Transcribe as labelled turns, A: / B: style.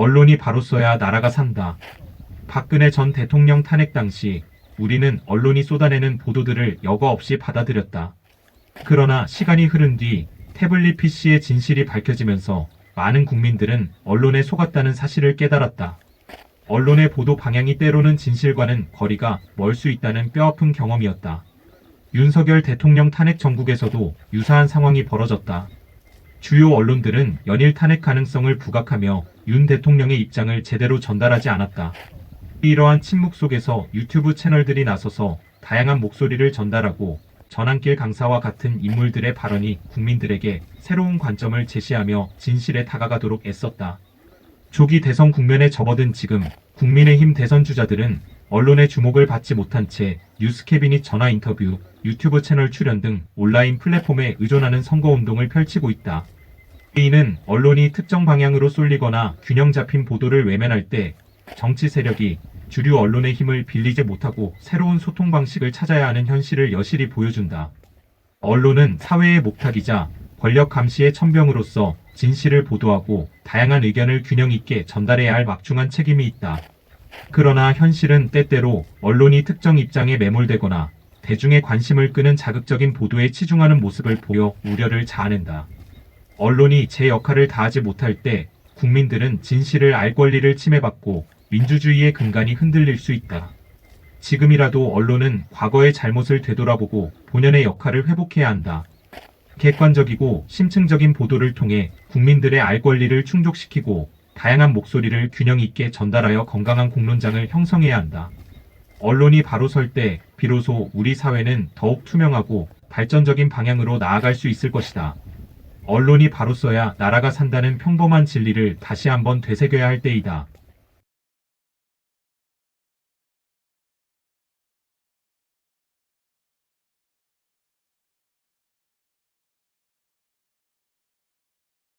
A: 언론이 바로 써야 나라가 산다. 박근혜 전 대통령 탄핵 당시 우리는 언론이 쏟아내는 보도들을 여과 없이 받아들였다. 그러나 시간이 흐른 뒤 태블릿 PC의 진실이 밝혀지면서 많은 국민들은 언론에 속았다는 사실을 깨달았다. 언론의 보도 방향이 때로는 진실과는 거리가 멀 수 있다는 뼈아픈 경험이었다. 윤석열 대통령 탄핵 전국에서도 유사한 상황이 벌어졌다. 주요 언론들은 연일 탄핵 가능성을 부각하며 윤 대통령의 입장을 제대로 전달하지 않았다. 이러한 침묵 속에서 유튜브 채널들이 나서서 다양한 목소리를 전달하고 전환길 강사와 같은 인물들의 발언이 국민들에게 새로운 관점을 제시하며 진실에 다가가도록 애썼다. 조기 대선 국면에 접어든 지금 국민의힘 대선 주자들은 언론의 주목을 받지 못한 채 뉴스 캐비닛 전화 인터뷰, 유튜브 채널 출연 등 온라인 플랫폼에 의존하는 선거운동을 펼치고 있다. 이는 언론이 특정 방향으로 쏠리거나 균형 잡힌 보도를 외면할 때 정치 세력이 주류 언론의 힘을 빌리지 못하고 새로운 소통 방식을 찾아야 하는 현실을 여실히 보여준다. 언론은 사회의 목탁이자 권력 감시의 천병으로서 진실을 보도하고 다양한 의견을 균형 있게 전달해야 할 막중한 책임이 있다. 그러나 현실은 때때로 언론이 특정 입장에 매몰되거나 대중의 관심을 끄는 자극적인 보도에 치중하는 모습을 보여 우려를 자아낸다. 언론이 제 역할을 다하지 못할 때 국민들은 진실을 알 권리를 침해받고 민주주의의 근간이 흔들릴 수 있다. 지금이라도 언론은 과거의 잘못을 되돌아보고 본연의 역할을 회복해야 한다. 객관적이고 심층적인 보도를 통해 국민들의 알 권리를 충족시키고 다양한 목소리를 균형 있게 전달하여 건강한 공론장을 형성해야 한다. 언론이 바로 설 때 비로소 우리 사회는 더욱 투명하고 발전적인 방향으로 나아갈 수 있을 것이다. 언론이 바로 써야 나라가 산다는 평범한 진리를 다시 한번 되새겨야 할 때이다.